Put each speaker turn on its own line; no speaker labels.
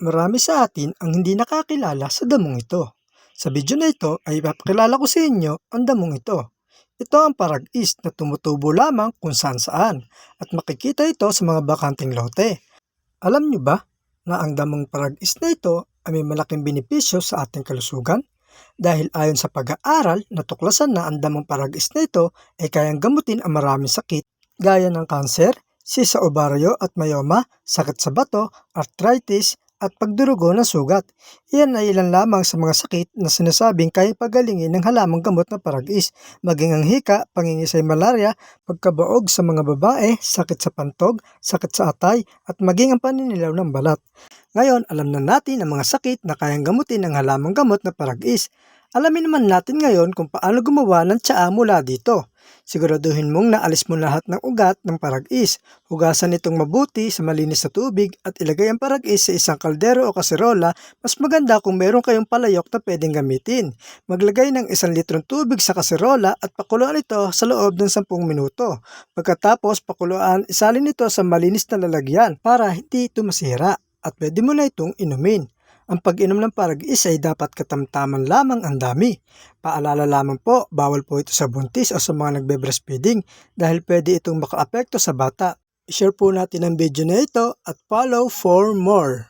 Marami sa atin ang hindi nakakilala sa damong ito. Sa video na ito ay ipapakilala ko sa inyo ang damong ito. Ito ang parag-is na tumutubo lamang kung saan saan at makikita ito sa mga bakanting lote. Alam niyo ba na ang damong parag-is na ito ay may malaking benepisyo sa ating kalusugan? Dahil ayon sa pag-aaral, natuklasan na ang damong parag-is na ito ay kayang gamutin ang maraming sakit gaya ng kanser, sisa ovaryo at myoma, sakit sa bato, arthritis, at pagdurugo ng sugat. Iyan ay ilan lamang sa mga sakit na sinasabing kaya pagalingin ng halamang gamot na paragis, maging ang hika, pangingisay malaria, pagkabaog sa mga babae, sakit sa pantog, sakit sa atay, at maging ang paninilaw ng balat. Ngayon, alam na natin ang mga sakit na kayang gamutin ng halamang gamot na paragis. Alamin naman natin ngayon kung paano gumawa ng tsaa mula dito. Siguraduhin mong naalis mo lahat ng ugat ng parag-is. Hugasan itong mabuti sa malinis na tubig at ilagay ang parag-is sa isang kaldero o kaserola. Mas maganda kung meron kayong palayok na pwedeng gamitin. Maglagay ng isang litrong tubig sa kaserola at pakuluan ito sa loob ng 10 minuto. Pagkatapos pakuluan, isalin ito sa malinis na lalagyan para hindi ito masira at pwede mo na itong inumin. Ang pag-inom ng parag-is ay dapat katamtaman lamang ang dami. Paalala lamang po, bawal po ito sa buntis o sa mga nagbe-breastfeeding dahil pwede itong makaapekto sa bata. I-share po natin ang video na ito at follow for more.